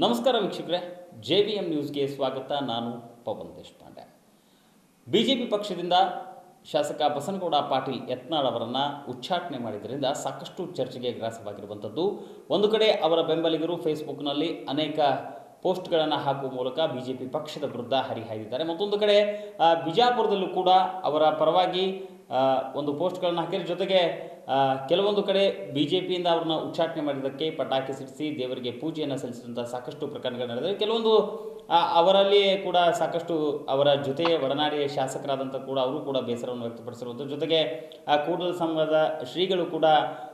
ನಮಸ್ಕಾರ ವೀಕ್ಷಕರೇ, J V M ನ್ಯೂಸ್ಗೆ ಸ್ವಾಗತ. ನಾನು Pavan Deshpande. B J P ಪಕ್ಷದಿಂದ ಶಾಸಕ ಬಸನಗೌಡ ಪಾಟೀಲ್ ಯತ್ನಾಳ್ ಅವರನ್ನು ಉಚ್ಚಾಟನೆ ಮಾಡಿದ್ದರಿಂದ ಸಾಕಷ್ಟು ಚರ್ಚೆಗೆ ಗ್ರಾಸವಾಗಿರುವಂಥದ್ದು. ಒಂದು ಕಡೆ ಅವರ ಬೆಂಬಲಿಗರು ಫೇಸ್ಬುಕ್ನಲ್ಲಿ ಅನೇಕ ಪೋಸ್ಟ್ಗಳನ್ನು ಹಾಕುವ ಮೂಲಕ ಬಿ ಜೆ ಪಿ ಪಕ್ಷದ ವಿರುದ್ಧ ಹರಿಹಾಯ್ದಿದ್ದಾರೆ. ಮತ್ತೊಂದು ಕಡೆ ಬಿಜಾಪುರದಲ್ಲೂ ಕೂಡ ಅವರ ಪರವಾಗಿ ಒಂದು ಪೋಸ್ಟ್ಗಳನ್ನು ಹಾಕಿದ ಜೊತೆಗೆ ಕೆಲವೊಂದು ಕಡೆ ಬಿ ಜೆ ಪಿಯಿಂದ ಅವ್ರನ್ನ ಉಚ್ಚಾಟನೆ ಮಾಡಿದ್ದಕ್ಕೆ ಪಟಾಕಿ ಸಿಡಿಸಿ ದೇವರಿಗೆ ಪೂಜೆಯನ್ನು ಸಲ್ಲಿಸಿದಂಥ ಸಾಕಷ್ಟು ಪ್ರಕರಣಗಳು ನಡೆದಿವೆ. ಕೆಲವೊಂದು ಅವರಲ್ಲಿಯೇ ಅವರಲ್ಲಿ ಕೂಡ ಸಾಕಷ್ಟು ಅವರ ಜೊತೆ ಒಡನಾಡಿಯ ಶಾಸಕರಾದಂಥ ಕೂಡ ಅವರು ಕೂಡ ಬೇಸರವನ್ನು ವ್ಯಕ್ತಪಡಿಸಿರುವಂಥದ್ದು. ಜೊತೆಗೆ, ಆ, ಕೂಡಲ ಸಂಘದ ಶ್ರೀಗಳು ಕೂಡ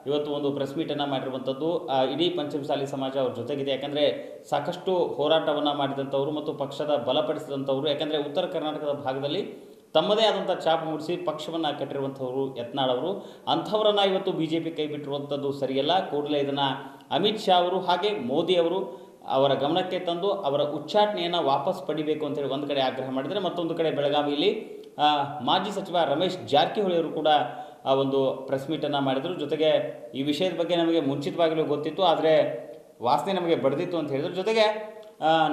ಇವತ್ತು ಒಂದು ಪ್ರೆಸ್ ಮೀಟನ್ನು ಮಾಡಿರುವಂಥದ್ದು. ಇಡೀ ಪಂಚಮಸಾಲಿ ಸಮಾಜ ಅವ್ರ ಜೊತೆಗಿದೆ. ಯಾಕಂದರೆ ಸಾಕಷ್ಟು ಹೋರಾಟವನ್ನು ಮಾಡಿದಂಥವರು ಮತ್ತು ಪಕ್ಷದ ಬಲಪಡಿಸಿದಂಥವರು. ಯಾಕಂದರೆ ಉತ್ತರ ಕರ್ನಾಟಕದ ಭಾಗದಲ್ಲಿ ತಮ್ಮದೇ ಆದಂಥ ಛಾಪು ಮೂಡಿಸಿ ಪಕ್ಷವನ್ನು ಕಟ್ಟಿರುವಂಥವರು ಯತ್ನಾಳವರು ಅಂಥವರನ್ನು ಇವತ್ತು ಬಿ ಜೆ ಪಿ ಕೈ ಬಿಟ್ಟಿರುವಂಥದ್ದು ಸರಿಯಲ್ಲ. ಕೂಡಲೇ ಇದನ್ನು ಅಮಿತ್ ಶಾ ಅವರು ಹಾಗೆ ಮೋದಿ ಅವರು ಅವರ ಗಮನಕ್ಕೆ ತಂದು ಅವರ ಉಚ್ಚಾಟನೆಯನ್ನು ವಾಪಸ್ ಪಡಿಬೇಕು ಅಂತೇಳಿ ಒಂದು ಕಡೆ ಆಗ್ರಹ ಮಾಡಿದರೆ ಮತ್ತೊಂದು ಕಡೆ ಬೆಳಗಾವಿಯಲ್ಲಿ ಮಾಜಿ ಸಚಿವ ರಮೇಶ್ ಜಾರಕಿಹೊಳಿ ಅವರು ಕೂಡ ಆ ಒಂದು ಪ್ರೆಸ್ ಮೀಟನ್ನು ಮಾಡಿದರು. ಜೊತೆಗೆ ಈ ವಿಷಯದ ಬಗ್ಗೆ ನಮಗೆ ಮುಂಚಿತವಾಗಲೂ ಗೊತ್ತಿತ್ತು, ಆದರೆ ವಾಸನೆ ನಮಗೆ ಬಡ್ದಿತ್ತು ಅಂತ ಹೇಳಿದ್ರು. ಜೊತೆಗೆ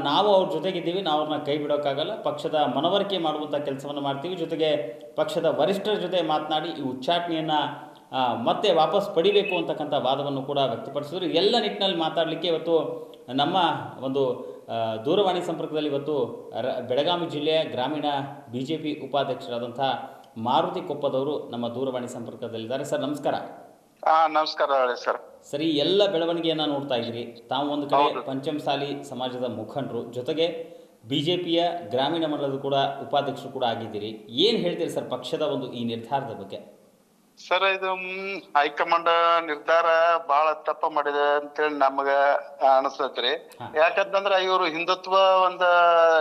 ನಾವು ಅವ್ರ ಜೊತೆಗಿದ್ದೀವಿ ನಾವು ಅವ್ರನ್ನ ಕೈ ಬಿಡೋಕ್ಕಾಗಲ್ಲ. ಪಕ್ಷದ ಮನವರಿಕೆ ಮಾಡುವಂಥ ಕೆಲಸವನ್ನು ಮಾಡ್ತೀವಿ. ಜೊತೆಗೆ ಪಕ್ಷದ ವರಿಷ್ಠರ ಜೊತೆ ಮಾತನಾಡಿ ಈ ಉಚ್ಚಾಟನೆಯನ್ನು ಮತ್ತೆ ವಾಪಸ್ ಪಡಿಬೇಕು ಅಂತಕ್ಕಂಥ ವಾದವನ್ನು ಕೂಡ ವ್ಯಕ್ತಪಡಿಸಿದ್ರು. ಎಲ್ಲ ನಿಟ್ಟಿನಲ್ಲಿ ಮಾತಾಡಲಿಕ್ಕೆ ಇವತ್ತು ನಮ್ಮ ಒಂದು ದೂರವಾಣಿ ಸಂಪರ್ಕದಲ್ಲಿ ಇವತ್ತು ರ, ಬೆಳಗಾವಿ ಜಿಲ್ಲೆಯ ಗ್ರಾಮೀಣ ಬಿ ಜೆ ಪಿ ಉಪಾಧ್ಯಕ್ಷರಾದಂಥ ಮಾರುತಿ ಕೊಪ್ಪದವರು ನಮ್ಮ ದೂರವಾಣಿ ಸಂಪರ್ಕದಲ್ಲಿದ್ದಾರೆ. ಸರ್, ನಮಸ್ಕಾರ. ಹಾ ನಮಸ್ಕಾರ ಹೇಳಿ ಸರ್. ಸರಿ ಎಲ್ಲ ಬೆಳವಣಿಗೆಯನ್ನ ನೋಡ್ತಾ ಇದ್ದೀರಿ. ತಾವು ಒಂದು ಕಡೆ ಪಂಚಮಸಾಲಿ ಸಮಾಜದ ಮುಖಂಡರು. ಜೊತೆಗೆ ಬಿಜೆಪಿಯ ಗ್ರಾಮೀಣ ಮಂಡಲದ ಕೂಡ ಉಪಾಧ್ಯಕ್ಷರು ಕೂಡ ಆಗಿದ್ದೀರಿ. ಏನು ಹೇಳ್ತೀರಿ ಸರ್ ಪಕ್ಷದ ಒಂದು ಈ ನಿರ್ಧಾರದ ಬಗ್ಗೆ? ಸರ್ ಇದು ಹೈಕಮಾಂಡ್ ನಿರ್ಧಾರ ಬಹಳ ತಪ್ಪ ಮಾಡಿದೆ ಅಂತೇಳಿ ನಮಗ ಅನಿಸ್ತೈತ್ರಿ. ಯಾಕಂತಂದ್ರ ಇವರು ಹಿಂದುತ್ವ ಒಂದ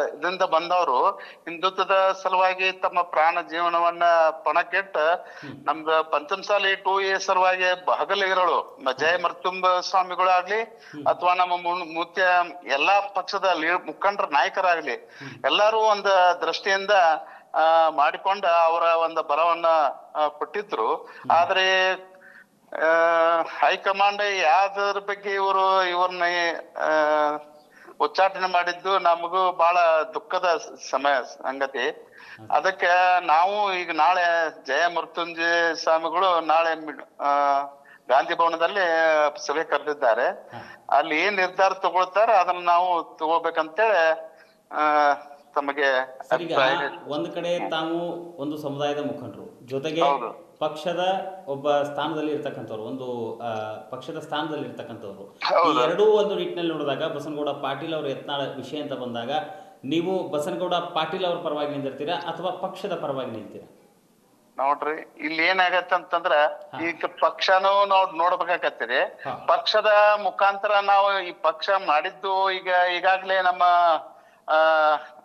ಇದರಿಂದ ಬಂದವರು ಹಿಂದುತ್ವದ ಸಲುವಾಗಿ ತಮ್ಮ ಪ್ರಾಣ ಜೀವನವನ್ನ ಪಣಕ್ಕಿಟ್ಟ ನಮ್ದ ಪಂಚಮಸಾಲಿ ಟೂ ಎ ಸಲುವಾಗಿ ಹಗಲಿಗರಳು ಜಯ ಮರ್ತುಂಬ ಸ್ವಾಮಿಗಳಾಗ್ಲಿ ಅಥವಾ ನಮ್ಮ ಮೂತ್ಯ ಮುಖ್ಯ ಎಲ್ಲಾ ಪಕ್ಷದ ಮುಖಂಡರ ನಾಯಕರಾಗ್ಲಿ ಎಲ್ಲಾರು ಒಂದ ದೃಷ್ಟಿಯಿಂದ ಆ ಮಾಡಿಕೊಂಡ ಅವರ ಒಂದು ಬಲವನ್ನ ಆ, ಕೊಟ್ಟಿದ್ರು. ಆದ್ರೆ ಆ, ಹೈಕಮಾಂಡ್ ಯಾವ್ದ್ರ ಬಗ್ಗೆ ಇವರು ಇವ್ರನ್ನ ಆ, ಉಚ್ಚಾಟನೆ ಮಾಡಿದ್ದು ನಮಗೂ ಬಹಳ ದುಃಖದ ಸಮಯ ಸಂಗತಿ. ಅದಕ್ಕೆ ನಾವು ಈಗ ನಾಳೆ ಜಯ ಮೃತ್ಯುಂಜಯ ಸ್ವಾಮಿಗಳು ನಾಳೆ ಗಾಂಧಿ ಭವನದಲ್ಲಿ ಸಭೆ ಕರೆದಿದ್ದಾರೆ. ಅಲ್ಲಿ ಏನ್ ನಿರ್ಧಾರ ತಗೊಳ್ತಾರ ಅದನ್ನ ನಾವು ತಗೋಬೇಕಂತೇಳಿ ಆ, ತಮಗೆ. ಒಂದು ಕಡೆ ತಾವು ಒಂದು ಸಮುದಾಯದ ಮುಖಂಡರು. ಜೊತೆಗೆ ಪಕ್ಷದ ಒಬ್ಬ ಸ್ಥಾನದಲ್ಲಿ ಇರ್ತಕ್ಕಂಥವ್ರು ಒಂದು ಪಕ್ಷದ ಸ್ಥಾನದಲ್ಲಿ ಇರ್ತಕ್ಕಂಥವ್ರು. ಈ ಎರಡೂ ಒಂದು ನಿಟ್ಟಿನಲ್ಲಿ ನೋಡಿದಾಗ ಬಸನಗೌಡ ಪಾಟೀಲ್ ಅವರ ಯತ್ನಾಳ ವಿಷಯ ಅಂತ ಬಂದಾಗ ನೀವು ಬಸನಗೌಡ ಪಾಟೀಲ್ ಅವ್ರ ಪರವಾಗಿ ನಿಂತಿರ್ತೀರಾ ಅಥವಾ ಪಕ್ಷದ ಪರವಾಗಿ ನಿಂತೀರಾ? ನೋಡ್ರಿ ಇಲ್ಲಿ ಏನಾಗತ್ತೆ ಅಂತಂದ್ರ ಈಗ ಪಕ್ಷನೂ ನಾವ್ ನೋಡ್ಬೇಕಾಗತ್ತೀರಿ ಪಕ್ಷದ ಮುಖಾಂತರ ನಾವು ಈ ಪಕ್ಷ ಮಾಡಿದ್ದು ಈಗ ಈಗಾಗ್ಲೇ ನಮ್ಮ ಆ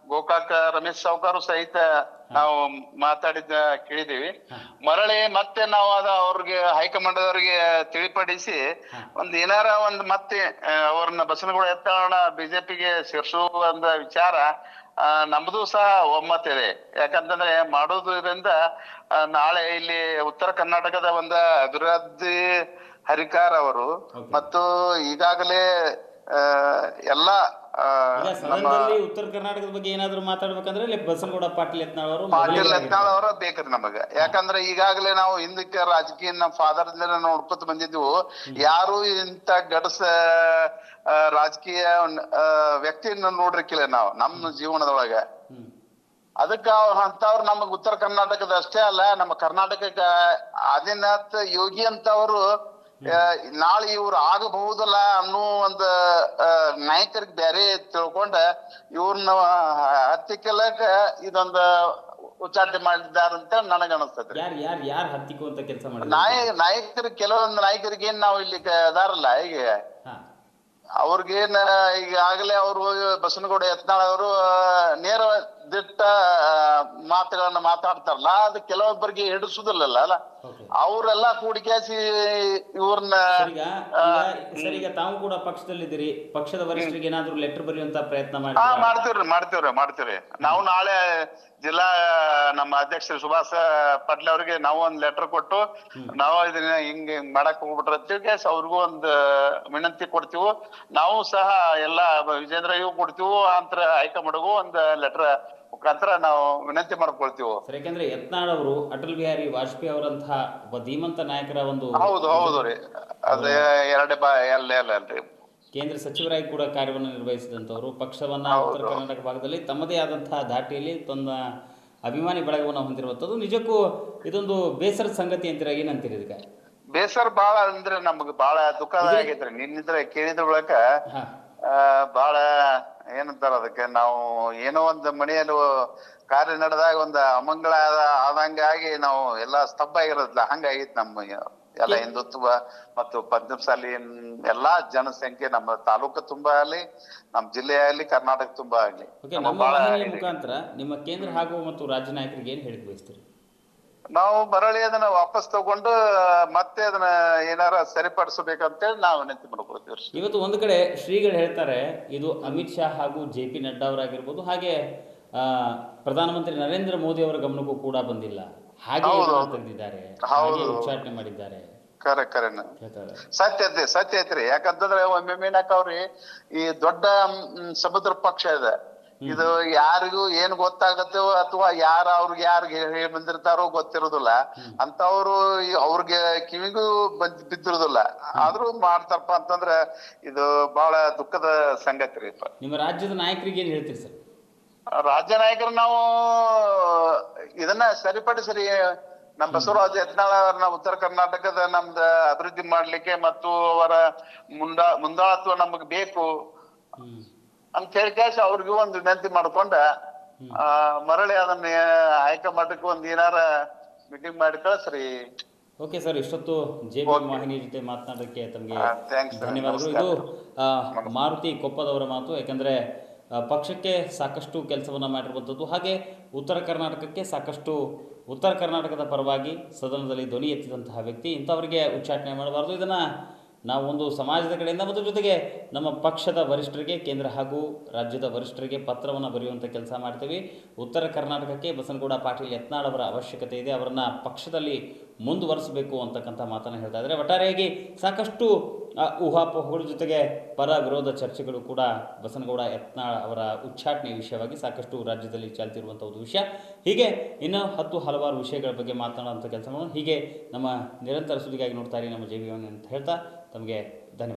ಗೋಕಾಕ ರಮೇಶ್ ಸಾವ್ಕಾರು ಸಹಿತ ನಾವು ಮಾತಾಡಿದ ಕೇಳಿದೀವಿ ಮರಳಿ ಮತ್ತೆ ನಾವು ಅದ ಅವ್ರಿಗೆ ಹೈಕಮಾಂಡ್ ಅವರಿಗೆ ತಿಳಿಪಡಿಸಿ ಒಂದ್ ಏನಾರ ಒಂದ್ ಮತ್ತೆ ಅವ್ರನ್ನ ಬಸನಗೌಡ ಎತ್ತಾಳ ಬಿಜೆಪಿಗೆ ಸೇರ್ಸುವಂತ ವಿಚಾರ ನಮ್ದು ಸಹ ಒಮ್ಮತ ಇದೆ ಯಾಕಂತಂದ್ರೆ ಮಾಡೋದ್ರಿಂದ ನಾಳೆ ಇಲ್ಲಿ ಉತ್ತರ ಕರ್ನಾಟಕದ ಒಂದ ಅಭಿವೃದ್ಧಿ ಹರಿಕಾರ್ ಅವರು ಮತ್ತು ಈಗಾಗಲೇ ಎಲ್ಲಾ ಸದನದಲ್ಲಿ ಉತ್ತರ ಕರ್ನಾಟಕದ ಬಗ್ಗೆ ಏನಾದ್ರು ಮಾತಾಡ್ಬೇಕಂದ್ರೆ ಇಲ್ಲಿ ಬಸನಗೌಡ ಪಾಟೀಲ್ ಯತ್ನಾಳ್ ಅವರು ಪಾಟೀಲ್. ಯತ್ನಾಳ್ ಅವರ ಬೇಕ್ರಿ ನಮಗ. ಯಾಕಂದ್ರೆ ಈಗಾಗಲೇ ನಾವು ಹಿಂದಕ್ಕೆ ರಾಜಕೀಯ ನಮ್ಮ ಫಾದರ್ ನೋಡ್ಕೊತ ಬಂದಿದ್ವು. ಯಾರು ಇಂತ ಗಡಸ ರಾಜಕೀಯ ವ್ಯಕ್ತಿಯನ್ನ ನೋಡ್ರಿಕ್ಕಿಲ್ಲ ನಾವು ನಮ್ಮ ಜೀವನದೊಳಗ. ಅದಕ್ಕ ಅಂತವ್ರು ನಮಗ್ ಉತ್ತರ ಕರ್ನಾಟಕದ ಅಷ್ಟೇ ಅಲ್ಲ ನಮ್ಮ ಕರ್ನಾಟಕಕ್ಕ ಆದಿನಾಥ್ ಯೋಗಿ ಅಂತವರು ನಾಳೆ ಇವ್ರು ಆಗಬಹುದಲ್ಲ ಅನ್ನೋ ಒಂದು ನಾಯಕರಿಗೆ ಬೇರೆ ತಿಳ್ಕೊಂಡ ಇವ್ರನ್ನ ಹತ್ತಿಕ್ಕಲಕ ಇದೊಂದ ಉಚ್ಚಾಟನೆ ಮಾಡಿದ್ದಾರಂತ ನನಗ ಅನಸ್ತೈತ್ರಿ ಯಾರು ಯಾರು ಯಾರು ಹತ್ತಿಕ್ಕುವಂತ ಕೆಲಸ ಮಾಡಿದ್ರು ನಾಯ ನಾಯಕರು ಕೆಲವೊಂದು ನಾಯಕರಿಗೆ ಏನ್ ನಾವು ಇಲ್ಲಿ ಅದಾರಲ್ಲ ಈಗ ಹಾ ಈಗ ಆಗಲೇ ಅವರು ಬಸನಗೌಡ ಯತ್ನಾಳ್ ಅವರು ನೇರ ದಿಟ್ಟ ಮಾತುಗಳನ್ನ ಮಾತಾಡ್ತಾರಲ್ಲ ಅದು ಕೆಲವೊಬ್ಬರಿಗೆ ಹಿಡಿಸುದಿಲ್ಲಲ್ಲ ಅಲ್ಲ? ಅವರೆಲ್ಲ ಕೂಡಿಕ್ಯಾಸಿ ಇವ್ರನ್ನ ಸರ್ ಈಗ ತಾವು ಕೂಡ ಪಕ್ಷದಲ್ಲಿದ್ದೀರಿ. ಪಕ್ಷದ ವರಿಷ್ಠರಿಗೆ ಏನಾದ್ರು ಲೆಟರ್ ಬರೆಯುವಂತ ಪ್ರಯತ್ನ ಮಾಡಿ ಹಾ ಮಾಡ್ತೀವ್ರಿ ಮಾಡ್ತೀವ್ರಿ ಮಾಡ್ತೀವ್ರಿ. ನಾವು ನಾಳೆ ಜಿಲ್ಲಾ ನಮ್ಮ ಅಧ್ಯಕ್ಷ ಸುಭಾಷ ಪಟ್ಲೆ ಅವ್ರಿಗೆ ನಾವು ಒಂದ್ ಲೆಟರ್ ಕೊಟ್ಟು ನಾವು ಇದನ್ನ ಹಿಂಗ್ ಹಿಂಗ್ ಮಾಡಕ್ ಹೋಗ್ಬಿಟ್ರ ಅವ್ರಿಗೂ ಒಂದು ವಿನಂತಿ ಕೊಡ್ತೀವಿ. ನಾವು ಸಹ ಎಲ್ಲ ವಿಜೇಂದ್ರಗೂ ಕೊಡ್ತೀವಿ ಅಂತರ ಹೈಕಮಾಂಡ್ಗೂ ಒಂದ್ ಲೆಟರ್ ಮುಖಾಂತರ ನಾವು ವಿನಂತಿ ಮಾಡ್ಕೊಳ್ತೀವಿ. ಸರ್ ಯಾಕಂದ್ರೆ ಯತ್ನಾಳ್ ಅವರು ಅಟಲ್ ಬಿಹಾರಿ ವಾಜಪೇಯಿ ಅವರಂತಹ ಒಬ್ಬ ಧೀಮಂತ ನಾಯಕರ ಒಂದು ಹೌದು ಹೌದು ರೀ. ಅದೇ ಎರಡೇ ಬಾ ಎಲ್ಲ ಎಲ್ಲ ಅಲ್ರಿ ಕೇಂದ್ರ ಸಚಿವರಾಗಿ ಕೂಡ ಕಾರ್ಯವನ್ನು ನಿರ್ವಹಿಸಿದಂಥವರು ಪಕ್ಷವನ್ನ ಉತ್ತರ ಕರ್ನಾಟಕ ಭಾಗದಲ್ಲಿ ತಮ್ಮದೇ ಆದಂತಹ ಧಾಟಿಯಲ್ಲಿ ತನ್ನ ಅಭಿಮಾನಿ ಬಳಗವನ್ನು ಹೊಂದಿರುವಂಥದ್ದು. ನಿಜಕ್ಕೂ ಇದೊಂದು ಬೇಸರ ಸಂಗತಿ ಅಂತೀರ ಏನಂತೀರಿ ಇದಕ್ಕೆ? ಬೇಸರ ಬಾಳ ಅಂದ್ರೆ ನಮ್ಗೆ ಬಾಳ ದುಃಖದ ಆಗೈತ್ರಿ ನಿನ್ನಿದ್ರ ಕೇಳಿದ ಬಳಕ ಬಹಳ ಏನಂತಾರ ಅದಕ್ಕೆ ನಾವು ಏನೋ ಒಂದು ಮನೆಯಲ್ಲಿ ಕಾರ್ಯ ನಡೆದಾಗ ಒಂದು ಅಮಂಗಳ ಆದ- ಆದಂಗಾಗಿ ನಾವು ಎಲ್ಲಾ ಸ್ತಬ್ಧ ಆಗಿರೋದಿಲ್ಲ. ಹಂಗಾಗಿತ್ತು ನಮ್ಮ ಎಲ್ಲ ಹಿಂದುತ್ವ ಮತ್ತು ಪಂಚಮಸಾಲಿ ಎಲ್ಲಾ ಜನಸಂಖ್ಯೆ ನಮ್ಮ ತಾಲೂಕು ತುಂಬಾ ಆಗ್ಲಿ ನಮ್ಮ ಜಿಲ್ಲೆ ಆಗ್ಲಿ ಕರ್ನಾಟಕ ತುಂಬಾ ಆಗ್ಲಿ. ನಮ್ಮ ಮುಖಾಂತರ ನಿಮ್ಮ ಕೇಂದ್ರ ಹಾಗೂ ಮತ್ತು ರಾಜ್ಯ ನಾಯಕರಿಗೆ ಏನ್ ಹೇಳಿಕ್ ಬಯಸ್ತೀರಿ? ನಾವು ಮರಳಿ ಅದನ್ನ ವಾಪಸ್ ತಗೊಂಡು ಮತ್ತೆ ಅದನ್ನ ಏನಾರ ಸರಿಪಡಿಸಬೇಕಂತೇಳಿ ನಾವು ವಿನಂತಿ ಮಾಡ್ಕೊಳ್ತೀವಿ ಇವತ್ತು ಒಂದು ಕಡೆ ಶ್ರೀಗಳು ಹೇಳ್ತಾರೆ ಇದು ಅಮಿತ್ ಶಾ ಹಾಗೂ ಜೆ ಪಿ ನಡ್ಡಾ ಅವರಾಗಿರ್ಬೋದು ಹಾಗೆ ಪ್ರಧಾನಮಂತ್ರಿ ನರೇಂದ್ರ ಮೋದಿ ಅವರ ಗಮನಕ್ಕೂ ಕೂಡ ಬಂದಿಲ್ಲ. ಹಾಗೆ. ತೆಗೆದಿದ್ದಾರೆ ಹೌದು. ಹಾಗೆ ಉಚ್ಚಾಟನೆ ಮಾಡಿದ್ದಾರೆ. ಕರೆ ಕರೆನ ಸತ್ಯ ಐತಿ ಸತ್ಯ ಐತ್ರಿ ಯಾಕಂತಂದ್ರೆ ಒಮ್ಮೆ ಮೀನಾಕ್ ಅವ್ರಿ ಈ ದೊಡ್ಡ ಸಮುದ್ರ ಪಕ್ಷ ಇದೆ. ಇದು ಯಾರಿಗೂ ಏನ್ ಗೊತ್ತಾಗತ್ತೋ ಅಥವಾ ಯಾರ ಅವ್ರಿಗೆ ಯಾರಿಗೆ ಹೇಳಿ ಬಂದಿರ್ತಾರೋ ಗೊತ್ತಿರೋದಿಲ್ಲ. ಅಂತವ್ರು ಅವ್ರಿಗೆ ಕಿವಿಗೂ ಬಂದ್ ಬಿದ್ದಿರೋದಿಲ್ಲ. ಆದ್ರೂ ಮಾಡ್ತಾರಪ್ಪ ಅಂತಂದ್ರ ಇದು ಬಹಳ ದುಃಖದ ಸಂಗತಿ ರೀ ನಿಮ್ಮ ರಾಜ್ಯದ ನಾಯಕರಿಗೆ ಏನ್ ಹೇಳ್ತೀರಿ ಸರ್? ರಾಜ್ಯ ನಾಯಕರು ನಾವು ಇದನ್ನ ಸರಿಪಡಿಸ್ರಿ ನಮ್ಮ ಬಸವರಾಜ ಯತ್ನಾಳ ಅವ್ರನ್ನ ಉತ್ತರ ಕರ್ನಾಟಕದ ನಮ್ದ ಅಭಿವೃದ್ಧಿ ಮಾಡ್ಲಿಕ್ಕೆ ಮತ್ತು ಅವರ ಮುಂದಾ ಮುಂದಾಳತ್ವ ನಮಗ್ ಬೇಕು ಅಂತ ಹೇಳಿ ಕ್ಯಾಶ್ ಅವ್ರಿಗೂ ಒಂದು ವಿನಂತಿ ಮಾಡ್ಕೊಂಡ ಆ, ಮರಳಿ ಅದನ್ನ ಹೈಕಮಾಂಡಕ್ಕೆ ಒಂದ್ ಏನಾರ ಮೀಟಿಂಗ್ ಮಾಡಿ ಕಳ್ಸ್ರಿ. ಓಕೆ ಸರ್ ಇಷ್ಟೊತ್ತು ಜೆ ಬಿ ವಾಹಿನಿ ಜೊತೆ ಮಾತನಾಡೋಕ್ಕೆ ತಮಗೆ. ಧನ್ಯವಾದಗಳು. ಇದು ಮಾರುತಿ ಕೊಪ್ಪದವರ ಮಾತು ಯಾಕಂದರೆ ಪಕ್ಷಕ್ಕೆ ಸಾಕಷ್ಟು ಕೆಲಸವನ್ನು ಮಾಡಿರುವಂಥದ್ದು. ಹಾಗೆ ಉತ್ತರ ಕರ್ನಾಟಕಕ್ಕೆ ಸಾಕಷ್ಟು, ಉತ್ತರ ಕರ್ನಾಟಕದ ಪರವಾಗಿ ಸದನದಲ್ಲಿ ಧ್ವನಿ ಎತ್ತಿದಂತಹ ವ್ಯಕ್ತಿ ಇಂಥವರಿಗೆ ಉಚ್ಚಾಟನೆ ಮಾಡಬಾರ್ದು. ಇದನ್ನು ನಾವು ಒಂದು ಸಮಾಜದ ಕಡೆಯಿಂದ ಮತ್ತು ಜೊತೆಗೆ ನಮ್ಮ ಪಕ್ಷದ ವರಿಷ್ಠರಿಗೆ, ಕೇಂದ್ರ ಹಾಗೂ ರಾಜ್ಯದ ವರಿಷ್ಠರಿಗೆ ಪತ್ರವನ್ನು ಬರೆಯುವಂಥ ಕೆಲಸ ಮಾಡ್ತೀವಿ. ಉತ್ತರ ಕರ್ನಾಟಕಕ್ಕೆ ಬಸನಗೌಡ ಪಾಟೀಲ್ ಯತ್ನಾಳ್ ಅವರ ಅವಶ್ಯಕತೆ ಇದೆ. ಅವರನ್ನು ಪಕ್ಷದಲ್ಲಿ ಮುಂದುವರಿಸಬೇಕು ಅಂತಕ್ಕಂಥ ಮಾತನ್ನು ಹೇಳ್ತಾ ಇದ್ದಾರೆ. ಒಟ್ಟಾರೆಯಾಗಿ ಸಾಕಷ್ಟು ಊಹಾಪೋಹಗಳ ಜೊತೆಗೆ ಪರ ವಿರೋಧ ಚರ್ಚೆಗಳು ಕೂಡ ಬಸನಗೌಡ ಯತ್ನಾಳ್ ಅವರ ಉಚ್ಚಾಟನೆ ವಿಷಯವಾಗಿ ಸಾಕಷ್ಟು ರಾಜ್ಯದಲ್ಲಿ ಚಾಲ್ತಿರುವಂಥ ಒಂದು ವಿಷಯ. ಹೀಗೆ ಇನ್ನೂ ಹತ್ತು ಹಲವಾರು ವಿಷಯಗಳ ಬಗ್ಗೆ ಮಾತನಾಡುವಂಥ ಕೆಲಸ ಮಾಡೋಣ. ಹೀಗೆ ನಮ್ಮ ನಿರಂತರ ಸುದ್ದಿಗಾಗಿ ನೋಡ್ತಾ ಇರಿ, ನಮ್ಮ ಜೆ ಅಂತ ಹೇಳ್ತಾ ತಮಗೆ ಧನ್ಯವಾದ.